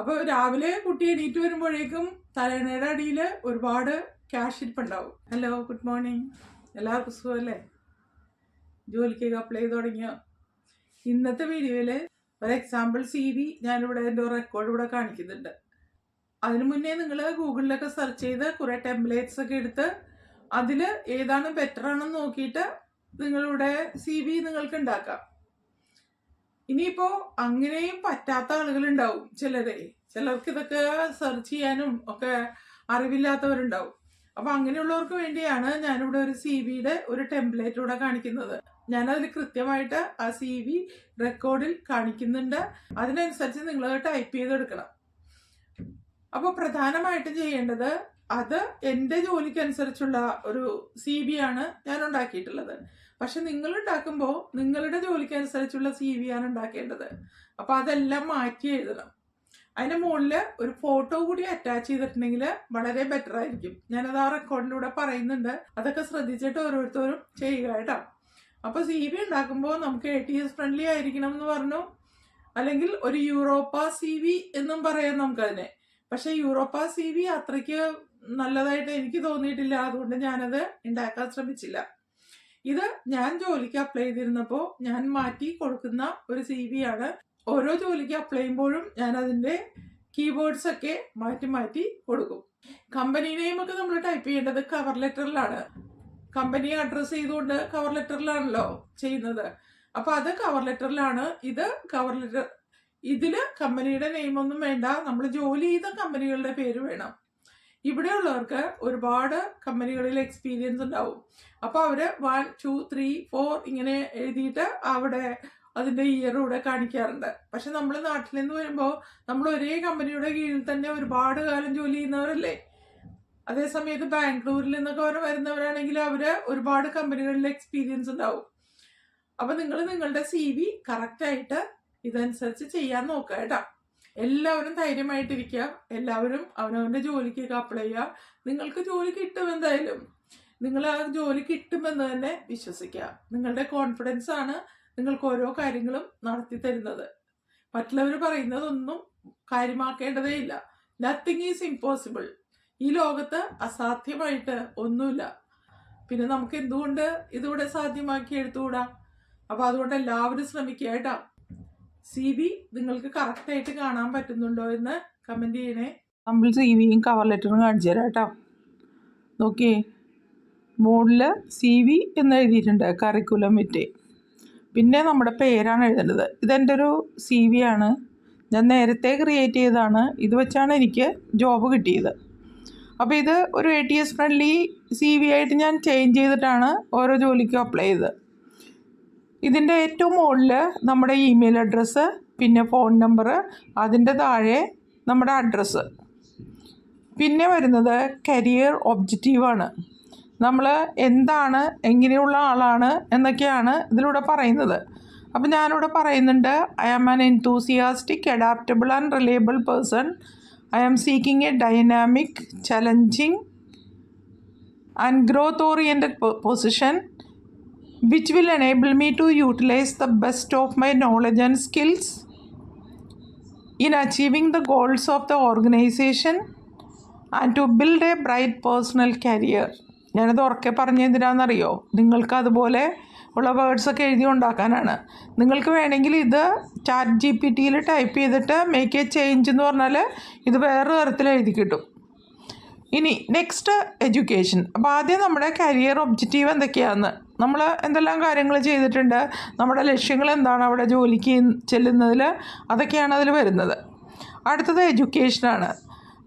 അപ്പോൾ രാവിലെ കുട്ടി എണീറ്റ് വരുമ്പോഴേക്കും തലേണയുടെ അടിയിൽ ഒരുപാട് ക്യാഷ് ഇരിപ്പുണ്ടാവും. ഹലോ ഗുഡ് മോർണിംഗ് എല്ലാവർക്കും സുഖമല്ലേ? ജോലിക്കൊക്കെ അപ്ലൈ ചെയ്ത് തുടങ്ങിയോ? ഇന്നത്തെ വീഡിയോയിൽ ഒരു എക്സാമ്പിൾ സി വി ഞാനിവിടെ എന്റെ റെക്കോർഡ് ഇവിടെ കാണിക്കുന്നുണ്ട്. അതിനു മുന്നേ നിങ്ങൾ ഗൂഗിളിലൊക്കെ സെർച്ച് ചെയ്ത് കുറേ ടെംപ്ലേറ്റ്സ് ഒക്കെ എടുത്ത് അതിൽ ഏതാണ് ബെറ്റർ ആണെന്ന് നോക്കിയിട്ട് നിങ്ങളുടെ സി വി നിങ്ങൾക്ക് ഉണ്ടാക്കാം. ഇനിയിപ്പോ അങ്ങനെയും പറ്റാത്ത ആളുകളുണ്ടാവും ചിലരെ. ചിലർക്ക് ഇതൊക്കെ സെർച്ച് ചെയ്യാനും ഒക്കെ അറിവില്ലാത്തവരുണ്ടാവും. അപ്പൊ അങ്ങനെയുള്ളവർക്ക് വേണ്ടിയാണ് ഞാനിവിടെ ഒരു സി വിയുടെ ഒരു ടെംപ്ലേറ്റ് ഇവിടെ കാണിക്കുന്നത്. ഞാനതിൽ കൃത്യമായിട്ട് ആ സി വി റെക്കോർഡിൽ കാണിക്കുന്നുണ്ട്. അതിനനുസരിച്ച് നിങ്ങൾ ടൈപ്പ് ചെയ്തെടുക്കണം. അപ്പോൾ പ്രധാനമായിട്ട് ചെയ്യേണ്ടത് അത് എന്റെ ജോലിക്കനുസരിച്ചുള്ള ഒരു സി ബി ആണ് ഞാൻ ഉണ്ടാക്കിയിട്ടുള്ളത്. പക്ഷെ നിങ്ങൾ ഉണ്ടാക്കുമ്പോൾ നിങ്ങളുടെ ജോലിക്കനുസരിച്ചുള്ള സി വി ആണ് ഉണ്ടാക്കേണ്ടത്. അപ്പൊ അതെല്ലാം മാറ്റി എഴുതണം. അതിന്റെ മുകളിൽ ഒരു ഫോട്ടോ കൂടി അറ്റാച്ച് ചെയ്തിട്ടുണ്ടെങ്കിൽ വളരെ ബെറ്റർ ആയിരിക്കും. ഞാനത് ആ റെക്കോർഡിലൂടെ പറയുന്നുണ്ട്. അതൊക്കെ ശ്രദ്ധിച്ചിട്ട് ഓരോരുത്തരും ചെയ്യുക കേട്ടോ. അപ്പോൾ സി വി ഉണ്ടാക്കുമ്പോൾ നമുക്ക് എ ടി എസ് ഫ്രണ്ട്ലി ആയിരിക്കണം എന്ന് പറഞ്ഞു. അല്ലെങ്കിൽ ഒരു യൂറോപ്പ സി വി എന്നും പറയാം നമുക്കതിനെ. പക്ഷെ യൂറോപ്പ സി വി അത്രയ്ക്ക് നല്ലതായിട്ട് എനിക്ക് തോന്നിയിട്ടില്ല. അതുകൊണ്ട് ഞാനത് ഉണ്ടാക്കാൻ ശ്രമിച്ചില്ല. ഇത് ഞാൻ ജോലിക്ക് അപ്ലൈ ചെയ്തിരുന്നപ്പോൾ ഞാൻ മാറ്റി കൊടുക്കുന്ന ഒരു സി വി ആണ്. ഓരോ ജോലിക്ക് അപ്ലൈ ചെയ്യുമ്പോഴും ഞാൻ അതിന്റെ കീബോർഡ്സ് ഒക്കെ മാറ്റി മാറ്റി കൊടുക്കും. കമ്പനി നെയിം ഒക്കെ നമ്മൾ ടൈപ്പ് ചെയ്യേണ്ടത് കവർ ലെറ്ററിലാണ് കമ്പനി അഡ്രസ്സ് ചെയ്തുകൊണ്ട് കവർ ലെറ്ററിലാണല്ലോ ചെയ്യുന്നത്. അപ്പൊ അത് കവർ ലെറ്ററിലാണ് ഇത് കവർ ലെറ്റർ ഇതിൽ കമ്പനിയുടെ നെയിം ഒന്നും വേണ്ട. നമ്മൾ ജോലി ചെയ്ത കമ്പനികളുടെ പേര് വേണം. ഇവിടെയുള്ളവർക്ക് ഒരുപാട് കമ്പനികളിൽ എക്സ്പീരിയൻസ് ഉണ്ടാവും. അപ്പോൾ അവർ വൺ ടു ത്രീ ഫോർ ഇങ്ങനെ എഴുതിയിട്ട് അവിടെ അതിന്റെ ഇയർ ഇവിടെ കാണിക്കാറുണ്ട്. പക്ഷെ നമ്മൾ നാട്ടിൽ നിന്ന് വരുമ്പോൾ നമ്മൾ ഒരേ കമ്പനിയുടെ കീഴിൽ തന്നെ ഒരുപാട് കാലം ജോലി ചെയ്യുന്നവരല്ലേ? അതേസമയത്ത് ബാംഗ്ലൂരിൽ നിന്നൊക്കെ അവർ വരുന്നവരാണെങ്കിൽ അവർ ഒരുപാട് കമ്പനികളിൽ എക്സ്പീരിയൻസ് ഉണ്ടാവും. അപ്പൊ നിങ്ങൾ നിങ്ങളുടെ സി വി കറക്റ്റായിട്ട് ഇതനുസരിച്ച് ചെയ്യാൻ നോക്കുക കേട്ടോ. എല്ലാവരും ധൈര്യമായിട്ടിരിക്കുക. എല്ലാവരും അവനവന്റെ ജോലിക്കൊക്കെ അപ്ലൈ ചെയ്യുക. നിങ്ങൾക്ക് ജോലി കിട്ടും എന്തായാലും. നിങ്ങൾ ആ ജോലി കിട്ടുമെന്ന് തന്നെ വിശ്വസിക്കുക. നിങ്ങളുടെ കോൺഫിഡൻസ് ആണ് നിങ്ങൾക്ക് ഓരോ കാര്യങ്ങളും നടത്തി തരുന്നത്. മറ്റുള്ളവർ പറയുന്നതൊന്നും കാര്യമാക്കേണ്ടതേ ഇല്ല. നത്തിങ് ഈസ് ഇമ്പോസിബിൾ ഈ ലോകത്ത് അസാധ്യമായിട്ട് ഒന്നുമില്ല. പിന്നെ നമുക്ക് എന്തുകൊണ്ട് ഇതിവിടെ സാധ്യമാക്കി എടുത്തുകൂടാ? അപ്പോൾ അതുകൊണ്ട് എല്ലാവരും ശ്രമിക്കുക കേട്ടോ. സി വി നിങ്ങൾക്ക് കറക്റ്റായിട്ട് കാണാൻ പറ്റുന്നുണ്ടോ എന്ന് കമന്റ് ചെയ്യണേ. നമ്മൾ സി വിയും കവർ ലെറ്ററും കാണിച്ചു തരാം കേട്ടോ. നോക്കിയേ മുകളിൽ സി വി എന്ന് എഴുതിയിട്ടുണ്ട് കറിക്കുലം വിറ്റ് പിന്നെ നമ്മുടെ പേരാണ് എഴുതേണ്ടത്. ഇതെന്റെ ഒരു സി വി ആണ്. ഞാൻ നേരത്തെ ക്രിയേറ്റ് ചെയ്തതാണ്. ഇത് വെച്ചാണ് എനിക്ക് ജോബ് കിട്ടിയത്. അപ്പോൾ ഇത് ഒരു A T S friendly C V ആയിട്ട് ഞാൻ ചേഞ്ച് ചെയ്തിട്ടാണ് ഓരോ ജോലിക്കും അപ്ലൈ ചെയ്തത്. ഇതിന്റെ ഏറ്റവും മുകളിൽ നമ്മുടെ ഇമെയിൽ അഡ്രസ്സ് പിന്നെ ഫോൺ നമ്പർ അതിന്റെ താഴെ നമ്മുടെ അഡ്രസ്സ് പിന്നെ വരുന്നത് കരിയർ ഒബ്ജക്റ്റീവാണ് നമ്മൾ എന്താണ് എങ്ങനെയുള്ള ആളാണ് എന്നൊക്കെയാണ് ഇതിലൂടെ പറയുന്നത്. അപ്പം ഞാനിവിടെ പറയുന്നുണ്ട് I am an enthusiastic adaptable and reliable person I am seeking a dynamic challenging and growth oriented position which will enable me to utilize the best of my knowledge and skills in achieving the goals of the organization and to build a bright personal career. ഞാനത് ഉറക്കെ പറഞ്ഞെന്തിനാണെന്നറിയോ നിങ്ങൾക്ക് അതുപോലെ ഉള്ള വേർഡ്സൊക്കെ എഴുതി ഉണ്ടാക്കാനാണ്. നിങ്ങൾക്ക് വേണമെങ്കിൽ ഇത് ചാറ്റ് ജി പി ടിയിൽ ടൈപ്പ് ചെയ്തിട്ട് മേക്ക് എ ചേഞ്ച് എന്ന് പറഞ്ഞാൽ ഇത് വേറെ തരത്തിൽ എഴുതി കിട്ടും. ഇനി നെക്സ്റ്റ് എഡ്യൂക്കേഷൻ അപ്പോൾ ആദ്യം നമ്മുടെ കരിയർ ഒബ്ജക്റ്റീവ് എന്തൊക്കെയാണെന്ന് നമ്മൾ എന്തെല്ലാം കാര്യങ്ങൾ ചെയ്തിട്ടുണ്ട് നമ്മുടെ ലക്ഷ്യങ്ങൾ എന്താണ് അവിടെ ജോലിക്ക് ചെല്ലുന്നതിൽ അതൊക്കെയാണ് അതിൽ വരുന്നത്. അടുത്തത് എഡ്യൂക്കേഷനാണ്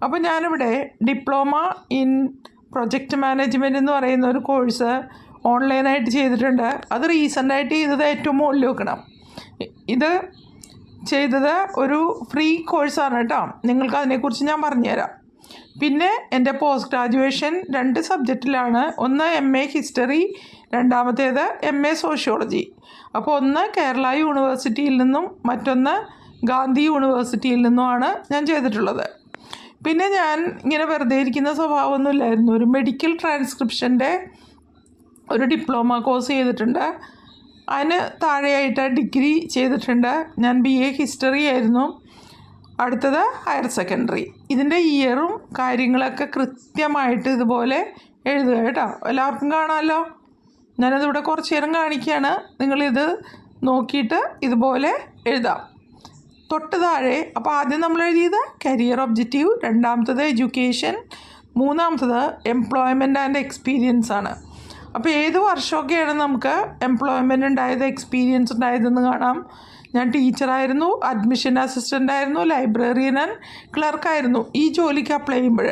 അപ്പോൾ ഞാനിവിടെ ഡിപ്ലോമ ഇൻ പ്രൊജക്റ്റ് മാനേജ്മെന്റ് എന്ന് പറയുന്ന ഒരു കോഴ്സ് ഓൺലൈനായിട്ട് ചെയ്തിട്ടുണ്ട്. അത് റീസെന്റായിട്ട് ചെയ്തത് ഏറ്റവും മുകളിൽ വെക്കണം. ഇത് ചെയ്തത് ഒരു ഫ്രീ കോഴ്സാണ് കേട്ടോ. നിങ്ങൾക്ക് അതിനെക്കുറിച്ച് ഞാൻ പറഞ്ഞുതരാം. പിന്നെ എന്റെ പോസ്റ്റ് ഗ്രാജുവേഷൻ രണ്ട് സബ്ജക്റ്റിലാണ് ഒന്ന് എം എ ഹിസ്റ്ററി രണ്ടാമത്തേത് എം എ സോഷ്യോളജി അപ്പോൾ ഒന്ന് കേരള യൂണിവേഴ്സിറ്റിയിൽ നിന്നും മറ്റൊന്ന് ഗാന്ധി യൂണിവേഴ്സിറ്റിയിൽ നിന്നുമാണ് ഞാൻ ചെയ്തിട്ടുള്ളത്. പിന്നെ ഞാൻ ഇങ്ങനെ വെറുതെ ഇരിക്കുന്ന സ്വഭാവമൊന്നുമില്ലായിരുന്നു ഒരു മെഡിക്കൽ ട്രാൻസ്ക്രിപ്ഷന്റെ ഒരു ഡിപ്ലോമ കോഴ്സ് ചെയ്തിട്ടുണ്ട്. അതിന് താഴെയായിട്ട് ഡിഗ്രി ചെയ്തിട്ടുണ്ട്. ഞാൻ ബി എ ഹിസ്റ്ററി ആയിരുന്നു. അടുത്തത് ഹയർ സെക്കൻഡറി. ഇതിന്റെ ഇയറും കാര്യങ്ങളൊക്കെ കൃത്യമായിട്ട് ഇതുപോലെ എഴുതുക കേട്ടോ. എല്ലാവർക്കും കാണാമല്ലോ? ഞാനതിവിടെ കുറച്ച് നേരം കാണിക്കുകയാണ്. നിങ്ങളിത് നോക്കിയിട്ട് ഇതുപോലെ എഴുതാം. തൊട്ട് താഴെ അപ്പോൾ ആദ്യം നമ്മൾ എഴുതിയത് കരിയർ ഒബ്ജക്റ്റീവ് രണ്ടാമത്തത് എഡ്യൂക്കേഷൻ മൂന്നാമത്തത് എംപ്ലോയ്മെന്റ് ആൻഡ് എക്സ്പീരിയൻസ് ആണ്. അപ്പോൾ ഏത് വർഷമൊക്കെയാണ് നമുക്ക് എംപ്ലോയ്മെന്റ് ഉണ്ടായത് എക്സ്പീരിയൻസ് ഉണ്ടായതെന്ന് കാണാം. ഞാൻ ടീച്ചറായിരുന്നു അഡ്മിഷൻ അസിസ്റ്റന്റ് ആയിരുന്നു ലൈബ്രറിയൻ ആൻഡ് ക്ലർക്കായിരുന്നു ഈ ജോലിക്ക് അപ്ലൈ ചെയ്യുമ്പോൾ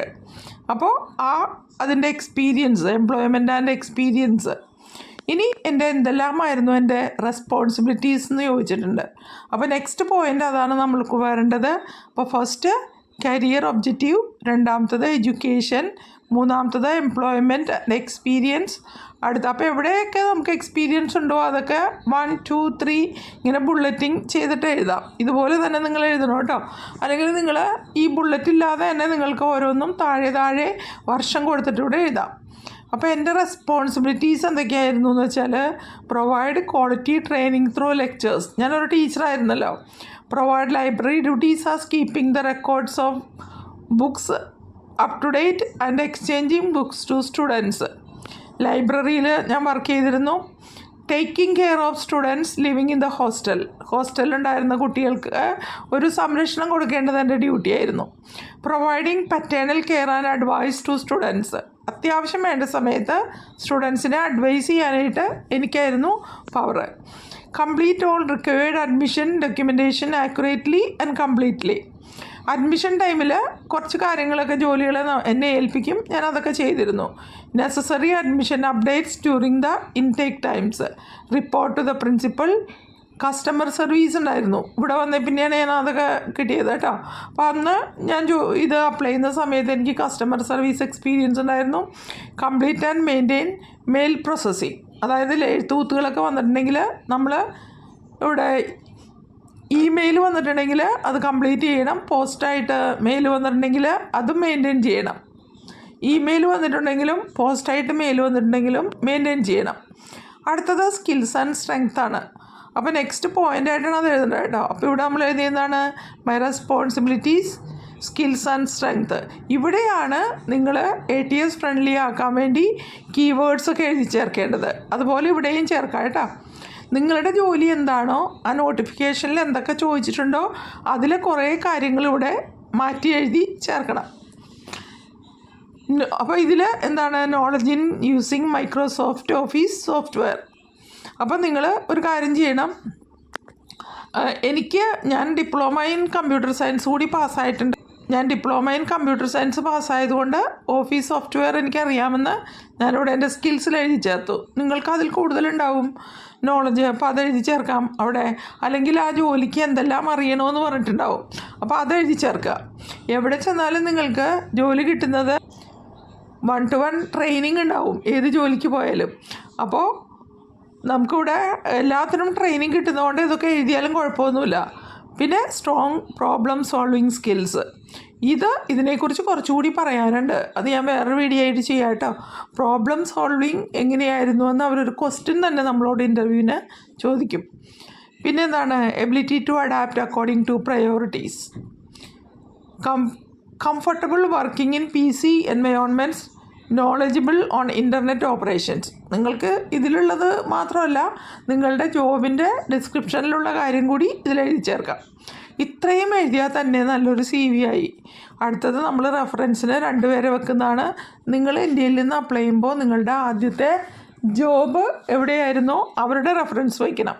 അപ്പോൾ ആ അതിന്റെ എക്സ്പീരിയൻസ് എംപ്ലോയ്മെന്റ് ആൻഡ് എക്സ്പീരിയൻസ് ഇനി എന്റെ എന്തെല്ലാമായിരുന്നു എന്റെ റെസ്പോൺസിബിലിറ്റീസ് എന്ന് ചോദിച്ചിട്ടുണ്ട്. അപ്പോൾ നെക്സ്റ്റ് പോയിന്റ് അതാണ് നമ്മൾക്ക് വരേണ്ടത് അപ്പോൾ ഫസ്റ്റ് കരിയർ ഒബ്ജക്റ്റീവ് രണ്ടാമത്തത് എഡ്യൂക്കേഷൻ മൂന്നാമത്തത് എംപ്ലോയ്മെന്റ് എക്സ്പീരിയൻസ് അടുത്ത അപ്പോൾ എവിടെയൊക്കെ നമുക്ക് എക്സ്പീരിയൻസ് ഉണ്ടോ അതൊക്കെ വൺ ടു ത്രീ ഇങ്ങനെ ബുള്ളറ്റിങ് ചെയ്തിട്ട് എഴുതാം. ഇതുപോലെ തന്നെ നിങ്ങൾ എഴുതണം കേട്ടോ. അല്ലെങ്കിൽ നിങ്ങൾ ഈ ബുള്ളറ്റ് ഇല്ലാതെ തന്നെ നിങ്ങൾക്ക് ഓരോന്നും താഴെ താഴെ വർഷം കൊടുത്തിട്ടൂടെ എഴുതാം. അപ്പോൾ എന്റെ റെസ്പോൺസിബിലിറ്റീസ് എന്തൊക്കെയായിരുന്നു എന്ന് വെച്ചാൽ provide quality training through lectures ഞാനൊരു ടീച്ചറായിരുന്നല്ലോ provide library duties as keeping the records of books up to date and exchanging books to students ലൈബ്രറിയിൽ ഞാൻ വർക്ക് ചെയ്തിരുന്നു. Taking care of students living in the hostel ഹോസ്റ്റലിലുണ്ടായിരുന്ന കുട്ടികൾക്ക് ഒരു സംരക്ഷണം കൊടുക്കേണ്ടത് എന്റെ duty ആയിരുന്നു. Providing paternal care and advise to students അത്യാവശ്യം വേണ്ട സമയത്ത് സ്റ്റുഡൻസിനെ അഡ്വൈസ് ചെയ്യാനായിട്ട് എനിക്കായിരുന്നു power complete all required admission documentation accurately and completely admission ടൈമിൽ കുറച്ച് കാര്യങ്ങളൊക്കെ ജോലികൾ എന്നെ ഏൽപ്പിക്കും. ഞാൻ അതൊക്കെ ചെയ്തിരുന്നു. Necessary admission updates during the intake times report to the principal customer service ഉണ്ടായിരുന്നു. ഇവിടെ വന്ന പിന്നെയാണ് ഞാൻ അതൊക്കെ കിട്ടിയത് കേട്ടോ. അപ്പോൾ അന്ന് ഞാൻ ജോ ഇത് അപ്ലൈ ചെയ്യുന്ന സമയത്ത് എനിക്ക് കസ്റ്റമർ സർവീസ് എക്സ്പീരിയൻസ് ഉണ്ടായിരുന്നു. Complete and maintain mail processing അതായത് എഴുത്തുകൂത്തുകളൊക്കെ വന്നിട്ടുണ്ടെങ്കിൽ നമ്മൾ ഇവിടെ ഇമെയിൽ വന്നിട്ടുണ്ടെങ്കിൽ അത് കംപ്ലീറ്റ് ചെയ്യണം. പോസ്റ്റായിട്ട് മെയിൽ വന്നിട്ടുണ്ടെങ്കിൽ അതും മെയിന്റെയിൻ ചെയ്യണം. ഇമെയിൽ വന്നിട്ടുണ്ടെങ്കിലും പോസ്റ്റായിട്ട് മെയിൽ വന്നിട്ടുണ്ടെങ്കിലും മെയിന്റെയിൻ ചെയ്യണം. അടുത്തത് സ്കിൽസ് ആൻഡ് സ്ട്രെങ്ത്താണ് ആണ്. അപ്പോൾ നെക്സ്റ്റ് പോയിന്റ് ആയിട്ടാണ് അത് എഴുതേണ്ടത് കേട്ടോ. അപ്പോൾ ഇവിടെ നമ്മൾ എഴുതിയതാണ് my responsibilities skills and strength ഇവിടെയാണ് നിങ്ങൾ എ ടി എസ് ഫ്രണ്ട്ലി ആക്കാൻ വേണ്ടി കീവേഡ്സ് ഒക്കെ എഴുതി ചേർക്കേണ്ടത്. അതുപോലെ ഇവിടെയും ചേർക്കാം കേട്ടോ. നിങ്ങളുടെ ജോലി എന്താണോ ആ നോട്ടിഫിക്കേഷനിൽ എന്തൊക്കെ ചോദിച്ചിട്ടുണ്ടോ അതിലെ കുറേ കാര്യങ്ങൾ ഇവിടെ മാറ്റി എഴുതി ചേർക്കണം. അപ്പോൾ ഇതിൽ എന്താണ്? Knowledge in using Microsoft office software അപ്പോൾ നിങ്ങൾ ഒരു കാര്യം ചെയ്യണം. എനിക്ക് ഞാൻ ഡിപ്ലോമ ഇൻ കമ്പ്യൂട്ടർ സയൻസ് കൂടി പാസ്സായിട്ടുണ്ട്. ഞാൻ ഡിപ്ലോമ ഇൻ കമ്പ്യൂട്ടർ സയൻസ് പാസ്സായതുകൊണ്ട് ഓഫീസ് സോഫ്റ്റ്വെയർ എനിക്കറിയാമെന്ന് ഞാനിവിടെ എന്റെ സ്കിൽസിൽ എഴുതി ചേർത്തു. നിങ്ങൾക്ക് അതിൽ കൂടുതലുണ്ടാവും. നോളജ് അപ്പോൾ അത് എഴുതി ചേർക്കാം അവിടെ. അല്ലെങ്കിൽ ആ ജോലിക്ക് എന്തെല്ലാം അറിയണമെന്ന് പറഞ്ഞിട്ടുണ്ടാവും. അപ്പോൾ അത് എഴുതി ചേർക്കുക. എവിടെ ചെന്നാലും നിങ്ങൾക്ക് ജോലി കിട്ടുന്നത് വൺ ടു വൺ ട്രെയിനിങ് ഉണ്ടാവും. ഏത് ജോലിക്ക് പോയാലും. അപ്പോൾ നമുക്കിവിടെ എല്ലാത്തിനും ട്രെയിനിങ് കിട്ടുന്നതുകൊണ്ട് ഇതൊക്കെ എഴുതിയാലും കുഴപ്പമൊന്നുമില്ല. പിന്നെ സ്ട്രോങ് പ്രോബ്ലം സോൾവിങ് സ്കിൽസ് ഇത് ഇതിനെക്കുറിച്ച് കുറച്ചുകൂടി പറയാനുണ്ട്. അത് ഞാൻ വേറെ വീഡിയോ ആയിട്ട് ചെയ്യാം കേട്ടോ. പ്രോബ്ലം സോൾവിങ് എങ്ങനെയായിരുന്നു എന്ന് അവരൊരു ക്വസ്റ്റ്യൻ തന്നെ നമ്മളോട് ഇന്റർവ്യൂവിന് ചോദിക്കും. പിന്നെ എന്താണ്? Ability to adapt according to priorities come comfortable working in P C environments knowledgeable on internet operations നിങ്ങൾക്ക് ഇതിലുള്ളത് മാത്രമല്ല നിങ്ങളുടെ ജോബിന്റെ ഡിസ്ക്രിപ്ഷനിലുള്ള കാര്യം കൂടി ഇതിലെഴുതി ചേർക്കാം. ഇത്രയും എഴുതിയാൽ തന്നെ നല്ലൊരു സി വി ആയി. അടുത്തത് നമ്മൾ റെഫറൻസിന് രണ്ടുപേരെ വെക്കുന്നതാണ്. നിങ്ങൾ ഇന്ത്യയിൽ നിന്ന് അപ്ലൈ ചെയ്യുമ്പോൾ നിങ്ങളുടെ ആദ്യത്തെ ജോബ് എവിടെയായിരുന്നോ? അവരുടെ റെഫറൻസ് വയ്ക്കണം.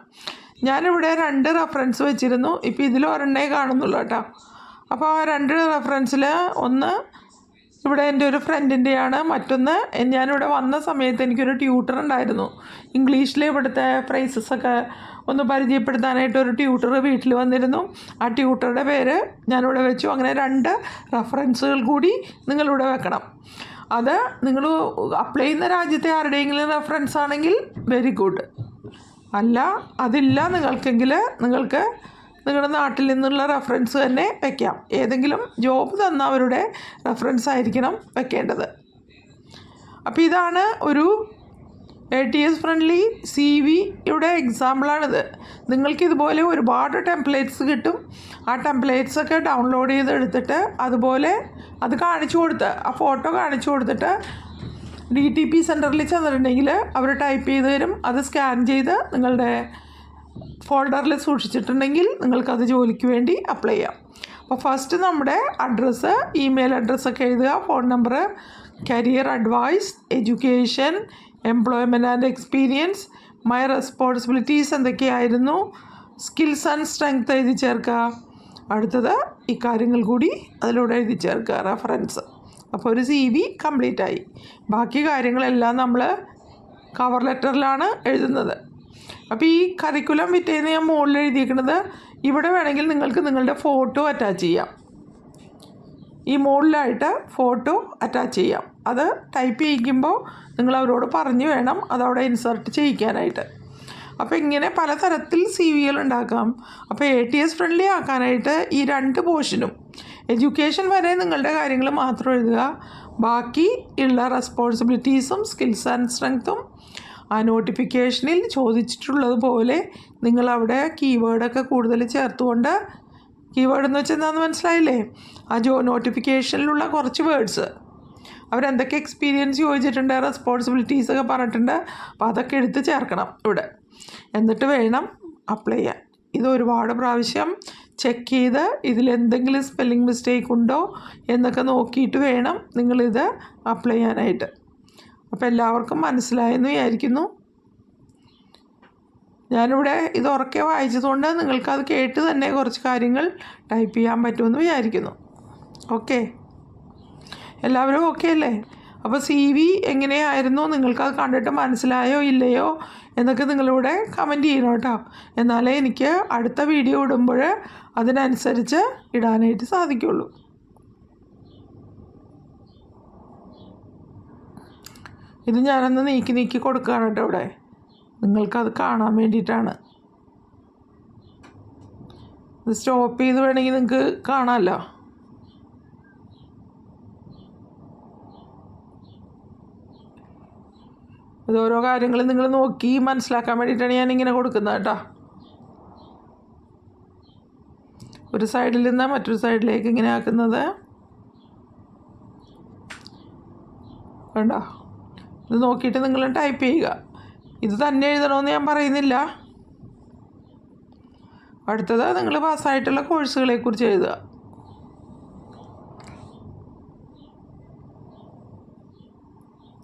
ഞാനിവിടെ രണ്ട് റെഫറൻസ് വെച്ചിരുന്നു. ഇപ്പോൾ ഇതിൽ ഒരെണ്ണേ കാണുന്നുള്ളൂ കേട്ടോ. അപ്പോൾ ആ രണ്ട് റെഫറൻസിൽ ഒന്ന് ഇവിടെ എന്റെ ഒരു ഫ്രണ്ടിന്റെയാണ്. മറ്റൊന്ന് ഞാനിവിടെ വന്ന സമയത്ത് എനിക്കൊരു ട്യൂട്ടർ ഉണ്ടായിരുന്നു. ഇംഗ്ലീഷിലെ ഇവിടുത്തെ ഫ്രൈസസൊക്കെ ഒന്ന് പരിചയപ്പെടുത്താനായിട്ട് ഒരു ട്യൂട്ടർ വീട്ടിൽ വന്നിരുന്നു. ആ ട്യൂട്ടറുടെ പേര് ഞാനിവിടെ വെച്ചു. അങ്ങനെ രണ്ട് റെഫറൻസുകൾ കൂടി നിങ്ങളിവിടെ വെക്കണം. അത് നിങ്ങൾ അപ്ലൈ ചെയ്യുന്ന രാജ്യത്തെ ആരുടെയെങ്കിലും റെഫറൻസ് ആണെങ്കിൽ വെരി ഗുഡ് അല്ല അതില്ല നിങ്ങൾക്കെങ്കിൽ നിങ്ങൾക്ക് നിങ്ങളുടെ നാട്ടിൽ നിന്നുള്ള റെഫറൻസ് തന്നെ വയ്ക്കാം ഏതെങ്കിലും ജോബ് തന്നവരുടെ റെഫറൻസ് ആയിരിക്കണം വെക്കേണ്ടത്. അപ്പോൾ ഇതാണ് ഒരു A T S friendly C വിയുടെ എക്സാമ്പിളാണിത് നിങ്ങൾക്ക് ഇതുപോലെ ഒരുപാട് ടെംപ്ലേറ്റ്സ് കിട്ടും. ആ ടെംപ്ലേറ്റ്സ് ഒക്കെ ഡൗൺലോഡ് ചെയ്ത് എടുത്തിട്ട് അതുപോലെ അത് കാണിച്ചു കൊടുത്ത് ആ ഫോട്ടോ കാണിച്ചു കൊടുത്തിട്ട് ഡി ടി പി സെന്ററിൽ ചെന്നിട്ടുണ്ടെങ്കിൽ അവർ ടൈപ്പ് ചെയ്ത് തരും. അത് സ്കാൻ ചെയ്ത് നിങ്ങളുടെ ഫോൾഡറിൽ സൂക്ഷിച്ചിട്ടുണ്ടെങ്കിൽ നിങ്ങൾക്കത് ജോലിക്ക് വേണ്ടി അപ്ലൈ ചെയ്യാം. അപ്പോൾ ഫസ്റ്റ് നമ്മുടെ അഡ്രസ്സ് ഇമെയിൽ അഡ്രസ്സൊക്കെ എഴുതുക. Phone number career advise education employment and experience my responsibilities എന്തൊക്കെയായിരുന്നു? സ്കിൽസ് ആൻഡ് സ്ട്രെങ്ത് എഴുതി ചേർക്കുക. അടുത്തത് കാര്യങ്ങൾ കൂടി അതിലൂടെ എഴുതി ചേർക്കുക റെഫറൻസ് അപ്പോൾ ഒരു സി വി കംപ്ലീറ്റ് ആയി. ബാക്കി കാര്യങ്ങളെല്ലാം നമ്മൾ കവർ ലെറ്ററിലാണ് എഴുതുന്നത്. അപ്പോൾ ഈ കരിക്കുലം വിറ്റേന്ന് ഞാൻ മുകളിൽ എഴുതിയിരിക്കുന്നത് ഇവിടെ വേണമെങ്കിൽ നിങ്ങൾക്ക് നിങ്ങളുടെ ഫോട്ടോ അറ്റാച്ച് ചെയ്യാം. ഈ മുകളിലായിട്ട് ഫോട്ടോ അറ്റാച്ച് ചെയ്യാം. അത് ടൈപ്പ് ചെയ്യിക്കുമ്പോൾ നിങ്ങൾ അവരോട് പറഞ്ഞു വേണം അതവിടെ ഇൻസർട്ട് ചെയ്യിക്കാനായിട്ട്. അപ്പോൾ ഇങ്ങനെ പലതരത്തിൽ സി വികൾ ഉണ്ടാക്കാം. അപ്പോൾ എ ടി എസ് ഫ്രണ്ട്ലി ആക്കാനായിട്ട് ഈ രണ്ട് പോർഷനും. എഡ്യൂക്കേഷൻ വരെ നിങ്ങളുടെ കാര്യങ്ങൾ മാത്രം എഴുതുക. ബാക്കി ഉള്ള റെസ്പോൺസിബിലിറ്റീസും സ്കിൽസ് ആൻഡ് സ്ട്രെങ്ത്തും ആ നോട്ടിഫിക്കേഷനിൽ ചോദിച്ചിട്ടുള്ളതുപോലെ നിങ്ങളവിടെ കീവേഡൊക്കെ കൂടുതൽ ചേർത്തുകൊണ്ട് കീവേഡ് എന്ന് വെച്ചാൽ എന്താണെന്ന് മനസ്സിലായില്ലേ? ആ ജോ നോട്ടിഫിക്കേഷനിലുള്ള കുറച്ച് വേർഡ്സ് അവരെന്തൊക്കെ എക്സ്പീരിയൻസ് ചോദിച്ചിട്ടുണ്ട് റെസ്പോൺസിബിലിറ്റീസ് ഒക്കെ പറഞ്ഞിട്ടുണ്ട് അപ്പോൾ അതൊക്കെ എടുത്ത് ചേർക്കണം ഇവിടെ. എന്നിട്ട് വേണം അപ്ലൈ ചെയ്യാൻ. ഇത് ഒരുപാട് പ്രാവശ്യം ചെക്ക് ചെയ്ത് ഇതിലെന്തെങ്കിലും സ്പെല്ലിംഗ് മിസ്റ്റേക്ക് ഉണ്ടോ എന്നൊക്കെ നോക്കിയിട്ട് വേണം നിങ്ങളിത് അപ്ലൈ ചെയ്യാനായിട്ട്. അപ്പോൾ എല്ലാവർക്കും മനസ്സിലായെന്ന് വിചാരിക്കുന്നു. ഞാനിവിടെ ഇത് ഉറക്കെ വായിച്ചതുകൊണ്ട് നിങ്ങൾക്കത് കേട്ട് തന്നെ കുറച്ച് കാര്യങ്ങൾ ടൈപ്പ് ചെയ്യാൻ പറ്റുമെന്ന് വിചാരിക്കുന്നു. ഓക്കെ? എല്ലാവരും ഓക്കെ അല്ലേ? അപ്പോൾ സി വി എങ്ങനെയായിരുന്നു? നിങ്ങൾക്കത് കണ്ടിട്ട് മനസ്സിലായോ ഇല്ലയോ എന്നൊക്കെ നിങ്ങളിവിടെ കമന്റ് ചെയ്യണം കേട്ടോ. എന്നാലേ എനിക്ക് അടുത്ത വീഡിയോ ഇടുമ്പോൾ അതിനനുസരിച്ച് ഇടാനായിട്ട് സാധിക്കുള്ളൂ. ഇത് ഞാനൊന്ന് നീക്കി നീക്കി കൊടുക്കുകയാണ് കേട്ടോ ഇവിടെ. നിങ്ങൾക്കത് കാണാൻ വേണ്ടിയിട്ടാണ്. ഇത് സ്റ്റോപ്പ് ചെയ്ത് വേണമെങ്കിൽ നിങ്ങൾക്ക് കാണാമല്ലോ. ഇത് ഓരോ കാര്യങ്ങൾ നിങ്ങൾ നോക്കി മനസ്സിലാക്കാൻ വേണ്ടിയിട്ടാണ് ഇങ്ങനെ കൊടുക്കുന്നത് കേട്ടോ. ഒരു സൈഡിൽ നിന്ന് മറ്റൊരു സൈഡിലേക്ക് ഇങ്ങനെ ആക്കുന്നത്. കണ്ടോ? ഇത് നോക്കിയിട്ട് നിങ്ങൾ ടൈപ്പ് ചെയ്യുക. ഇത് തന്നെ എഴുതണമെന്ന് ഞാൻ പറയുന്നില്ല. അടുത്തത് നിങ്ങൾ പാസ്സായിട്ടുള്ള കോഴ്സുകളെക്കുറിച്ച് എഴുതുക.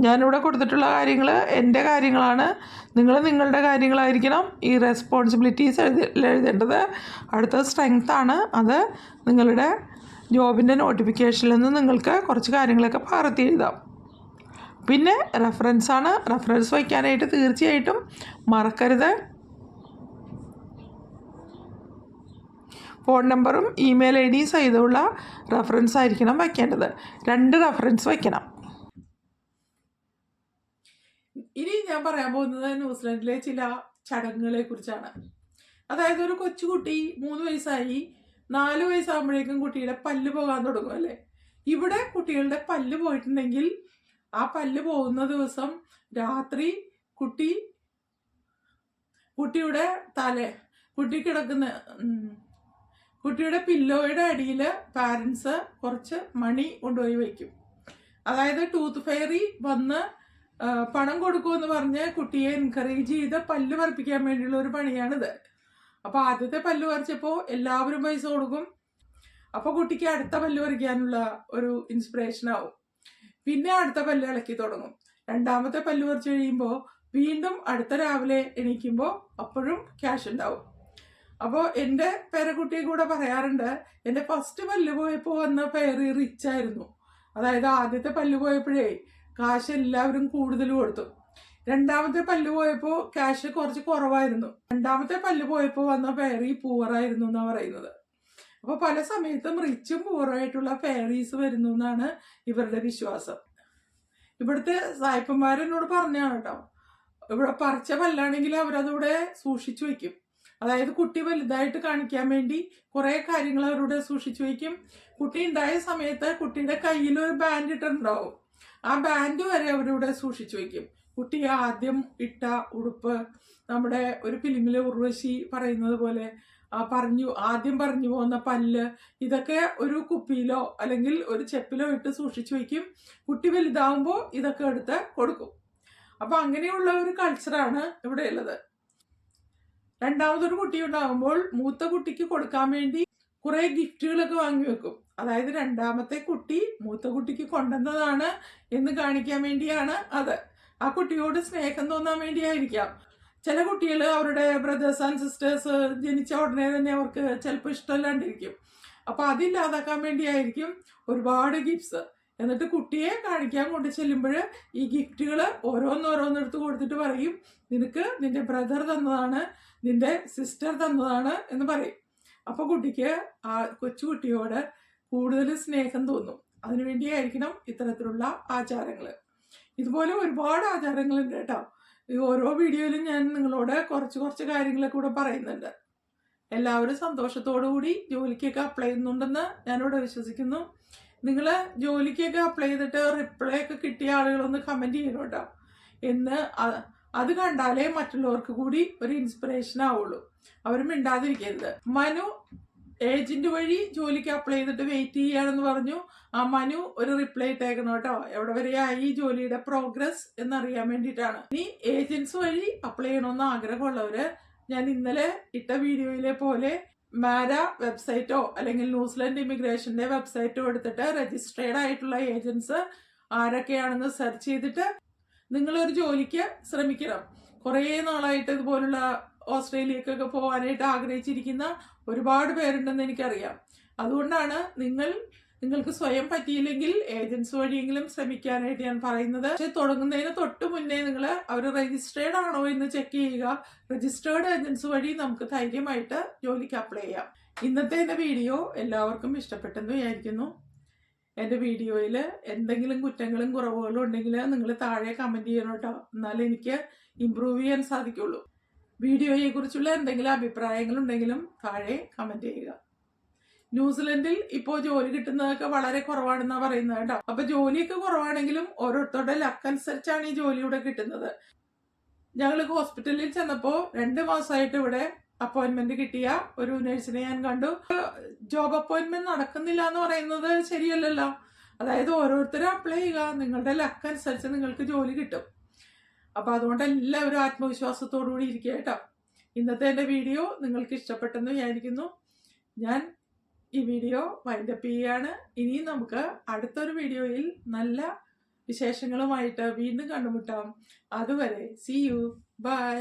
ഞാനിവിടെ കൊടുത്തിട്ടുള്ള കാര്യങ്ങൾ എന്റെ കാര്യങ്ങളാണ്. നിങ്ങൾ നിങ്ങളുടെ കാര്യങ്ങളായിരിക്കണം ഈ റെസ്പോൺസിബിലിറ്റീസ് എഴുതി എഴുതേണ്ടത്. അടുത്തത് സ്ട്രെങ്ത്താണ് അത് നിങ്ങളുടെ ജോബിന്റെ നോട്ടിഫിക്കേഷനിൽ നിന്ന് നിങ്ങൾക്ക് കുറച്ച് കാര്യങ്ങളൊക്കെ പകർത്തി എഴുതാം. പിന്നെ റെഫറൻസാണ് റെഫറൻസ് വയ്ക്കാനായിട്ട് തീർച്ചയായിട്ടും മറക്കരുത്. ഫോൺ നമ്പറും ഇമെയിൽ ഐ ഡിയും സഹിതമുള്ള റെഫറൻസ് ആയിരിക്കണം വയ്ക്കേണ്ടത്. രണ്ട് റെഫറൻസ് വയ്ക്കണം. ഇനി ഞാൻ പറയാൻ പോകുന്നത് ന്യൂസിലൻഡിലെ ചില ചടങ്ങുകളെ കുറിച്ചാണ്. അതായത് ഒരു കൊച്ചുകുട്ടി മൂന്ന് വയസ്സായി നാല് വയസ്സാകുമ്പോഴേക്കും കുട്ടിയുടെ പല്ല് പോകാൻ തുടങ്ങും അല്ലേ? ഇവിടെ കുട്ടികളുടെ പല്ല് പോയിട്ടുണ്ടെങ്കിൽ ആ പല്ല് പോകുന്ന ദിവസം രാത്രി കുട്ടി കുട്ടിയുടെ തല കുട്ടി കിടക്കുന്ന കുട്ടിയുടെ പില്ലോയുടെ അടിയിൽ പാരൻസ് കുറച്ച് മണി കൊണ്ടുപോയി വയ്ക്കും. അതായത് ടൂത്ത് ഫെയറി വന്ന് പണം കൊടുക്കുമെന്ന് പറഞ്ഞ് കുട്ടിയെ എൻകറേജ് ചെയ്ത് പല്ല് പറപ്പിക്കാൻ വേണ്ടിയുള്ള ഒരു പണിയാണിത്. അപ്പോൾ ആദ്യത്തെ പല്ല് പറിച്ചപ്പോൾ എല്ലാവരും പൈസ കൊടുക്കും. അപ്പോൾ കുട്ടിക്ക് അടുത്ത പല്ല് പറിക്കാനുള്ള ഒരു ഇൻസ്പിറേഷൻ ആവും. പിന്നെ അടുത്ത പല്ല് ഇളക്കി തുടങ്ങും. രണ്ടാമത്തെ പല്ല് കുറച്ച് കഴിയുമ്പോൾ വീണ്ടും അടുത്ത രാവിലെ എണീക്കുമ്പോൾ അപ്പോഴും ക്യാഷ് ഉണ്ടാവും. അപ്പോൾ എന്റെ പേരക്കുട്ടിയെ കൂടെ പറയാറുണ്ട് എന്റെ ഫസ്റ്റ് പല്ല് പോയപ്പോൾ വന്ന പേര് റിച്ച് ആയിരുന്നു. അതായത് ആദ്യത്തെ പല്ല് പോയപ്പോഴേ കാശ് എല്ലാവരും കൂടുതൽ കൊടുത്തു. രണ്ടാമത്തെ പല്ല് പോയപ്പോൾ ക്യാഷ് കുറച്ച് കുറവായിരുന്നു. രണ്ടാമത്തെ പല്ല് പോയപ്പോൾ വന്ന പേര് ഈ പൂവറായിരുന്നു എന്നാണ് പറയുന്നത്. അപ്പോൾ പല സമയത്തും റിച്ചും പൂറായിട്ടുള്ള ഫെയറീസ് വരുന്നു എന്നാണ് ഇവരുടെ വിശ്വാസം. ഇവിടുത്തെ സായിപ്പന്മാരെന്നോട് പറഞ്ഞാണ് കേട്ടോ ഇവിടെ പറിച്ച പല്ലാണെങ്കിൽ അവരതിവിടെ സൂക്ഷിച്ചു വെക്കും. അതായത് കുട്ടി വലുതായിട്ട് കാണിക്കാൻ വേണ്ടി കുറേ കാര്യങ്ങൾ അവരുടെ സൂക്ഷിച്ചു വെക്കും. കുട്ടി ഉണ്ടായ സമയത്ത് കുട്ടിയുടെ കയ്യിൽ ഒരു ബാൻഡ് ഇട്ടിട്ടുണ്ടാവും. ആ ബാൻഡ് വരെ അവരിവിടെ സൂക്ഷിച്ചു വെക്കും. കുട്ടി ആദ്യം ഇട്ട ഉടുപ്പ് നമ്മുടെ ഒരു ഫിലിമിലെ ഉർവശി പറയുന്നത് പോലെ പറഞ്ഞു ആദ്യം പറഞ്ഞു പോകുന്ന പല്ല് ഇതൊക്കെ ഒരു കുപ്പിയിലോ അല്ലെങ്കിൽ ഒരു ചെപ്പിലോ ഇട്ട് സൂക്ഷിച്ചു വയ്ക്കും. കുട്ടി വലുതാവുമ്പോൾ ഇതൊക്കെ എടുത്ത് കൊടുക്കും. അപ്പൊ അങ്ങനെയുള്ള ഒരു കൾച്ചറാണ് ഇവിടെ ഉള്ളത്. രണ്ടാമതൊരു കുട്ടി ഉണ്ടാകുമ്പോൾ മൂത്ത കുട്ടിക്ക് കൊടുക്കാൻ വേണ്ടി കുറെ ഗിഫ്റ്റുകളൊക്കെ വാങ്ങി വെക്കും. അതായത് രണ്ടാമത്തെ കുട്ടി മൂത്ത കുട്ടിക്ക് കൊണ്ടുവന്നതാണ് എന്ന് കാണിക്കാൻ വേണ്ടിയാണ് അത്. ആ കുട്ടിയോട് സ്നേഹം തോന്നാൻ വേണ്ടിയായിരിക്കാം. ചില കുട്ടികൾ അവരുടെ ബ്രദേഴ്സ് ആൻഡ് സിസ്റ്റേഴ്സ് ജനിച്ച ഉടനെ തന്നെ അവർക്ക് ചിലപ്പോൾ ഇഷ്ടമല്ലാണ്ടിരിക്കും. അപ്പോൾ അതില്ലാതാക്കാൻ വേണ്ടിയായിരിക്കും ഒരുപാട് ഗിഫ്റ്റ്സ് എന്നിട്ട് കുട്ടിയെ കാണിക്കാൻ കൊണ്ട് ചെല്ലുമ്പോൾ ഈ ഗിഫ്റ്റുകൾ ഓരോന്നോരോന്നെടുത്ത് കൊടുത്തിട്ട് പറയും നിനക്ക് നിന്റെ ബ്രദർ തന്നതാണ് നിന്റെ സിസ്റ്റർ തന്നതാണ് എന്ന് പറയും. അപ്പോൾ കുട്ടിക്ക് ആ കൊച്ചുകുട്ടിയോട് കൂടുതൽ സ്നേഹം തോന്നും. അതിനുവേണ്ടിയായിരിക്കണം ഇത്തരത്തിലുള്ള ആചാരങ്ങൾ ഇതുപോലെ ഒരുപാട് ആചാരങ്ങളുണ്ട് കേട്ടോ. ഈ ഓരോ വീഡിയോയിലും ഞാൻ നിങ്ങളോട് കുറച്ച് കുറച്ച് കാര്യങ്ങളെ കൂടെ പറയുന്നുണ്ട്. എല്ലാവരും സന്തോഷത്തോടു കൂടി ജോലിക്കൊക്കെ അപ്ലൈ ചെയ്യുന്നുണ്ടെന്ന് ഞാനിവിടെ വിശ്വസിക്കുന്നു. നിങ്ങൾ ജോലിക്കൊക്കെ അപ്ലൈ ചെയ്തിട്ട് റിപ്ലൈ ഒക്കെ കിട്ടിയ ആളുകളൊന്ന് കമന്റ് ചെയ്യണം കേട്ടോ. എന്ന് അത് കണ്ടാലേ മറ്റുള്ളവർക്ക് കൂടി ഒരു ഇൻസ്പിറേഷൻ ആവുള്ളൂ. അവരും മിണ്ടാതിരിക്കരുത്. മനു ഏജന്റ് വഴി ജോലിക്ക് അപ്ലൈ ചെയ്തിട്ട് വെയിറ്റ് ചെയ്യാണെന്ന് പറഞ്ഞു. ആ മനു ഒരു റിപ്ലൈ ഇട്ടേക്കണം കേട്ടോ. എവിടെ വരെയായി ജോലിയുടെ പ്രോഗ്രസ് എന്നറിയാൻ വേണ്ടിയിട്ടാണ്. ഇനി ഏജൻസ് വഴി അപ്ലൈ ചെയ്യണമെന്ന് ആഗ്രഹമുള്ളവര് ഞാൻ ഇന്നലെ ഇട്ട വീഡിയോയിലെ പോലെ മാര വെബ്സൈറ്റോ അല്ലെങ്കിൽ ന്യൂസിലൻഡ് ഇമിഗ്രേഷന്റെ വെബ്സൈറ്റോ എടുത്തിട്ട് രജിസ്ട്രേഡ് ആയിട്ടുള്ള ഏജൻസ് ആരൊക്കെയാണെന്ന് സെർച്ച് ചെയ്തിട്ട് നിങ്ങളൊരു ജോലിക്ക് ശ്രമിക്കണം. കുറേ നാളായിട്ട് ഇതുപോലുള്ള ഓസ്ട്രേലിയക്കൊക്കെ പോകാനായിട്ട് ആഗ്രഹിച്ചിരിക്കുന്ന ഒരുപാട് പേരുണ്ടെന്ന് എനിക്കറിയാം. അതുകൊണ്ടാണ് നിങ്ങൾ നിങ്ങൾക്ക് സ്വയം പറ്റിയില്ലെങ്കിൽ ഏജൻസ് വഴിയെങ്കിലും ശ്രമിക്കാനായിട്ട് ഞാൻ പറയുന്നത്. പക്ഷെ തുടങ്ങുന്നതിന് തൊട്ട് മുന്നേ നിങ്ങൾ അവർ രജിസ്റ്റേർഡ് ആണോ എന്ന് ചെക്ക് ചെയ്യുക. രജിസ്റ്റേർഡ് ഏജൻസ് വഴി നമുക്ക് ധൈര്യമായിട്ട് ജോലിക്ക് അപ്ലൈ ചെയ്യാം. ഇന്നത്തെ എന്റെ വീഡിയോ എല്ലാവർക്കും ഇഷ്ടപ്പെട്ടെന്ന് വിചാരിക്കുന്നു. എന്റെ വീഡിയോയിൽ എന്തെങ്കിലും കുറ്റങ്ങളും കുറവുകളും ഉണ്ടെങ്കിൽ നിങ്ങൾ താഴെ കമന്റ് ചെയ്യണം കേട്ടോ. എന്നാലേ എനിക്ക് ഇമ്പ്രൂവ് ചെയ്യാൻ സാധിക്കുള്ളൂ. വീഡിയോയെ കുറിച്ചുള്ള എന്തെങ്കിലും അഭിപ്രായങ്ങളുണ്ടെങ്കിലും താഴെ കമന്റ് ചെയ്യുക. ന്യൂസിലൻഡിൽ ഇപ്പോൾ ജോലി കിട്ടുന്നതൊക്കെ വളരെ കുറവാണെന്നാ പറയുന്നത് കേട്ടോ. അപ്പൊ ജോലിയൊക്കെ കുറവാണെങ്കിലും ഓരോരുത്തരുടെ ലക്ക് അനുസരിച്ചാണ് ഈ ജോലി ഇവിടെ കിട്ടുന്നത്. ഞങ്ങൾ ഹോസ്പിറ്റലിൽ ചെന്നപ്പോൾ രണ്ട് മാസമായിട്ട് ഇവിടെ അപ്പോയിന്റ്മെന്റ് കിട്ടിയ ഒരു നഴ്സിനെ ഞാൻ കണ്ടു. ജോബ് അപ്പോയിന്റ്മെന്റ് നടക്കുന്നില്ല എന്ന് പറയുന്നത് ശരിയല്ലല്ലോ. അതായത് ഓരോരുത്തരും അപ്ലൈ ചെയ്യുക. നിങ്ങളുടെ ലക്ക് അനുസരിച്ച് നിങ്ങൾക്ക് ജോലി കിട്ടും. അപ്പൊ അതുകൊണ്ട് എല്ലാവരും ആത്മവിശ്വാസത്തോടു കൂടി ഇരിക്കുക കേട്ടോ. ഇന്നത്തെ എന്റെ വീഡിയോ നിങ്ങൾക്ക് ഇഷ്ടപ്പെട്ടെന്ന് വിചാരിക്കുന്നു. ഞാൻ ഈ വീഡിയോ വൈൻഡപ്പ് ചെയ്യാണ് ഇനിയും നമുക്ക് അടുത്തൊരു വീഡിയോയിൽ നല്ല വിശേഷങ്ങളുമായിട്ട് വീണ്ടും കണ്ടുമുട്ടാം. അതുവരെ സി യു ബൈ